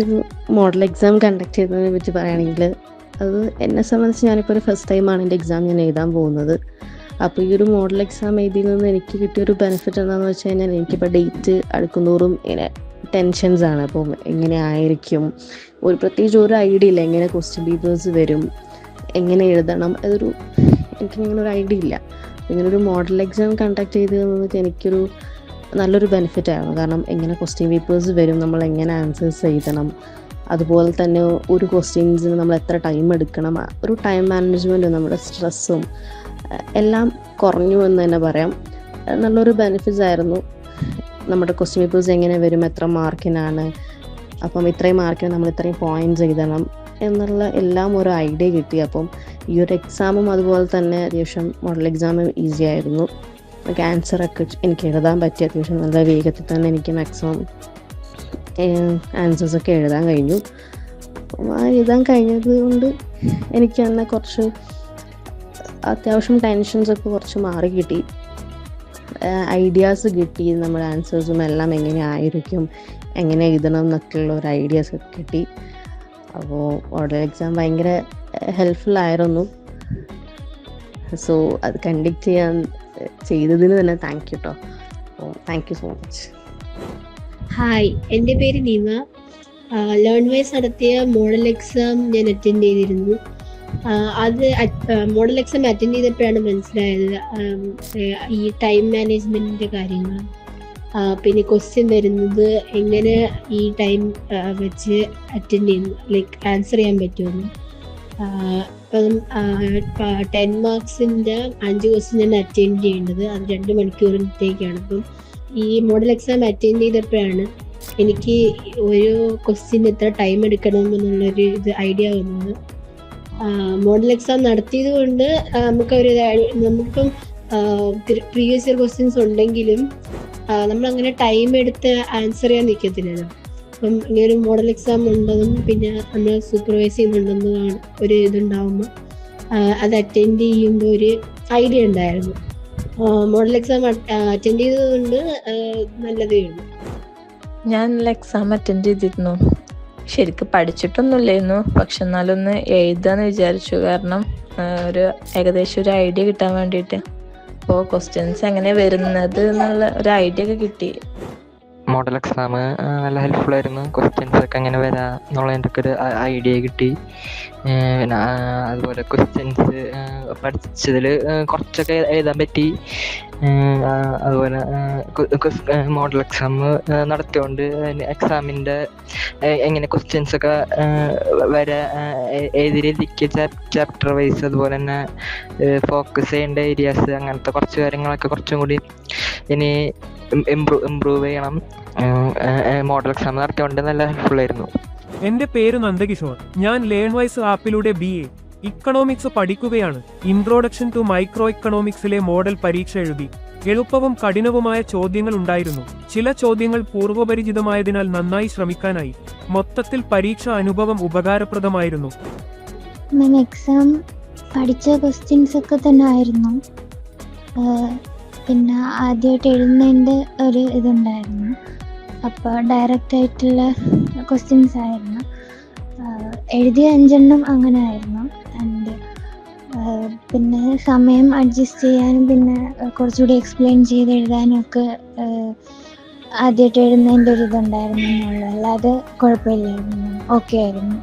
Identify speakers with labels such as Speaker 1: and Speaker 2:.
Speaker 1: ഇത് model exam conduct ചെയ്തതിനെ പറ്റി പറയുകയാണെങ്കിൽ അത് എന്നെ സംബന്ധിച്ച് ഞാനിപ്പോൾ ഒരു ഫസ്റ്റ് ടൈമാണ് എന്റെ എക്സാം ഞാൻ എഴുതാൻ പോകുന്നത്. അപ്പോൾ ഈ ഒരു മോഡൽ എക്സാം എഴുതിയിൽ നിന്ന് എനിക്ക് കിട്ടിയൊരു ബെനിഫിറ്റ് എന്താണെന്ന് വെച്ച് കഴിഞ്ഞാൽ എനിക്കിപ്പോൾ ഡേറ്റ് അടുക്കുന്നതോറും ഇങ്ങനെ ടെൻഷൻസ് ആണ്. അപ്പം എങ്ങനെ ആയിരിക്കും? ഒരു പ്രത്യേകിച്ച് ഒരു ഐഡിയ ഇല്ല. എങ്ങനെ ക്വസ്റ്റ്യൻ പേപ്പേഴ്സ് വരും? എങ്ങനെ എഴുതണം? അതൊരു എനിക്കിങ്ങനെ ഒരു ഐഡിയ ഇല്ല. ഇങ്ങനെ ഒരു മോഡൽ എക്സാം കണ്ടക്ട് ചെയ്ത് തന്നിട്ട് എനിക്കൊരു നല്ലൊരു ബെനിഫിറ്റ് ആയിരുന്നു കാരണം എങ്ങനെ ക്വസ്റ്റ്യൻ പേപ്പേഴ്സ് വരും നമ്മൾ എങ്ങനെ ആൻസേഴ്സ് എഴുതണം. അതുപോലെ തന്നെ ഒരു ക്വസ്റ്റ്യൻസിന് നമ്മൾ എത്ര ടൈം എടുക്കണം. ഒരു ടൈം മാനേജ്മെന്റും നമ്മുടെ സ്ട്രെസ്സും എല്ലാം കുറഞ്ഞു എന്ന് തന്നെ പറയാം. നല്ലൊരു ബെനിഫിറ്റ്സ് ആയിരുന്നു. നമ്മുടെ ക്വസ്റ്റ്യൻ പേപ്പേഴ്സ് എങ്ങനെ വരും എത്ര മാർക്കിനാണ് അപ്പം ഇത്രയും മാർക്കിന് നമ്മൾ ഇത്രയും പോയിന്റ്സ് എഴുതണം എന്നുള്ള എല്ലാം ഒരു ഐഡിയ കിട്ടി. അപ്പം ഈ ഒരു എക്സാമും അതുപോലെ തന്നെ അത്യാവശ്യം മോഡൽ എക്സാമും ഈസി ആയിരുന്നു. എനിക്ക് ഒക്കെ എനിക്ക് എഴുതാൻ പറ്റി അത്യാവശ്യം നല്ല വേഗത്തിൽ തന്നെ എനിക്ക് മാക്സിമം ആൻസേഴ്സൊക്കെ എഴുതാൻ കഴിഞ്ഞു. എഴുതാൻ കഴിഞ്ഞത് കൊണ്ട് എനിക്ക് തന്നെ കുറച്ച് അത്യാവശ്യം ടെൻഷൻസൊക്കെ കുറച്ച് മാറി കിട്ടി. ഐഡിയാസ് കിട്ടി നമ്മുടെ ആൻസേഴ്സും എല്ലാം എങ്ങനെ ആയിരിക്കും എങ്ങനെ എഴുതണം എന്നൊക്കെയുള്ള ഒരു ഐഡിയാസ് ഒക്കെ കിട്ടി. അപ്പോൾ ഓർഡർ എക്സാം ഭയങ്കര ഹെൽപ്ഫുൾ ആയിരുന്നു. സോ അത് കണ്ടക്ട് ചെയ്യാൻ ചെയ്തതിന് തന്നെ താങ്ക് യു കേട്ടോ thank you so much
Speaker 2: hi എന്റെ പേര് നീമ ലേൺ വൈസ് നടത്തിയ മോഡൽ എക്സാം ഞാൻ അറ്റൻഡ് ചെയ്തിരുന്നു. അത് മോഡൽ എക്സാം അറ്റൻഡ് ചെയ്തപ്പോഴാണ് മനസ്സിലായത് ഈ ടൈം മാനേജ്മെന്റിന്റെ കാര്യങ്ങൾ. പിന്നെ ക്വസ്റ്റ്യൻ വരുന്നത് എങ്ങനെ ഈ ടൈം വെച്ച് അറ്റൻഡ് ചെയ്യുന്നു ലൈക്ക് ആൻസർ ചെയ്യാൻ പറ്റുമെന്ന്. ടെൻ മാർക്സിന്റെ അഞ്ച് ക്വസ്റ്റ്യൻ അറ്റൻഡ് ചെയ്യേണ്ടത്. അത് രണ്ട് മണിക്കൂറിനത്തേക്കാണ് അപ്പം ഈ മോഡൽ എക്സാം അറ്റൻഡ് ചെയ്തപ്പോഴാണ് എനിക്ക് ഒരു ക്വസ്റ്റ്യൻ എത്ര ടൈം എടുക്കണം എന്നുള്ളൊരു ഇത് ഐഡിയ വന്നത്. മോഡൽ എക്സാം നടത്തിയത് കൊണ്ട് നമുക്ക് നമുക്കൊരു നമുക്കിപ്പം പ്രീവിയസ് ഇയർ ക്വസ്റ്റ്യൻസ് ഉണ്ടെങ്കിലും നമ്മൾ അങ്ങനെ ടൈം എടുത്ത് ആൻസർ ചെയ്യാൻ നിൽക്കത്തില്ലല്ലോ അപ്പം ഇങ്ങനെ ഒരു മോഡൽ എക്സാം ഉണ്ടെന്നും പിന്നെ നമ്മൾ സൂപ്പർവൈസ് ചെയ്യുന്നുണ്ടെന്നതാണ് ഒരു ഇതുണ്ടാവുമ്പോൾ അത് അറ്റൻഡ് ചെയ്യുമ്പോൾ ഒരു ഐഡിയ ഉണ്ടായിരുന്നു. മോഡൽ എക്സാം അറ്റൻഡ് ചെയ്തതുകൊണ്ട് നല്ലതേ ഉള്ളൂ.
Speaker 3: ഞാൻ എക്സാം അറ്റൻഡ് ചെയ്തിരുന്നു. ശരിക്കും പഠിച്ചിട്ടൊന്നുമില്ലായിരുന്നു. പക്ഷെ എന്നാലൊന്ന് എഴുതാന്ന് വിചാരിച്ചു. കാരണം ഒരു ഏകദേശം ഒരു ഐഡിയ കിട്ടാൻ വേണ്ടിയിട്ട്. അപ്പോൾ ക്വസ്റ്റ്യൻസ് എങ്ങനെ വരുന്നത് എന്നുള്ള ഒരു ഐഡിയ ഒക്കെ കിട്ടി.
Speaker 4: മോഡൽ എക്സാം നല്ല ഹെൽപ്ഫുൾ ആയിരുന്നു. ക്വസ്റ്റ്യൻസ് ഒക്കെ എങ്ങനെ വരാം എന്നുള്ളതിന്റെ ഒക്കെ ഒരു ഐഡിയ കിട്ടി. പിന്നെ അതുപോലെ ക്വസ്റ്റ്യൻസ് പഠിച്ചതിൽ കുറച്ചൊക്കെ എഴുതാൻ പറ്റി. അതുപോലെ മോഡൽ എക്സാം നടത്തിയോണ്ട് എക്സാമിന്റെ എങ്ങനെ ക്വസ്റ്റ്യൻസ് ഒക്കെ വരെ എഴുതിയിരിക്കുക ചാപ്റ്റർ വൈസ് അതുപോലെ തന്നെ ഫോക്കസ് ചെയ്യേണ്ട ഏരിയാസ് അങ്ങനത്തെ കുറച്ച് കാര്യങ്ങളൊക്കെ കുറച്ചും കൂടി ഇനി ഇമ്പ്രൂവ് ഇമ്പ്രൂവ് ചെയ്യണം. മോഡൽ എക്സാം നടത്തിയോണ്ട് നല്ല ഹെൽപ്ഫുൾ ആയിരുന്നു
Speaker 5: എന്റെ പേര് നന്ദകിഷോർ. ഞാൻ ലേൺ വൈസ് ആപ്പിലൂടെ ബി എ ഇക്കണോമിക്സ് പഠിക്കുകയാണ്. ഇൻട്രോഡക്ഷൻ ടു മൈക്രോ ഇക്കണോമിക്സിലെ മോഡൽ പരീക്ഷ എഴുതി. എളുപ്പവും കഠിനവുമായ ചോദ്യങ്ങൾ ഉണ്ടായിരുന്നു. ചില ചോദ്യങ്ങൾ പൂർവപരിചിതമായതിനാൽ നന്നായി ശ്രമിക്കാനായി. മൊത്തത്തിൽ പരീക്ഷ അനുഭവം ഉപകാരപ്രദമായിരുന്നു.
Speaker 6: എക്സാം പഠിച്ച ക്വസ്റ്റ്യൻസ് ഒക്കെ തന്നെ ആയിരുന്നു പിന്നെ ആദ്യമായിട്ട് എഴുതുന്നതിന്റെ ഒരു ഇതുണ്ടായിരുന്നു. അപ്പോൾ ഡയറക്റ്റ് ആയിട്ടുള്ള ക്വസ്റ്റ്യൻസ് ആയിരുന്നു. എഴുതിയ അഞ്ചെണ്ണം അങ്ങനെ ആയിരുന്നു ആൻഡ് പിന്നെ സമയം അഡ്ജസ്റ്റ് ചെയ്യാനും പിന്നെ കുറച്ചുകൂടി എക്സ്പ്ലെയിൻ ചെയ്ത് എഴുതാനും ഒക്കെ ആദ്യമായിട്ട് എഴുതുന്നതിന്റെ ഒരു ഇതുണ്ടായിരുന്നു എന്നുള്ളൂ അല്ലാതെ കുഴപ്പമില്ലായിരുന്നു. ഓക്കെ ആയിരുന്നു.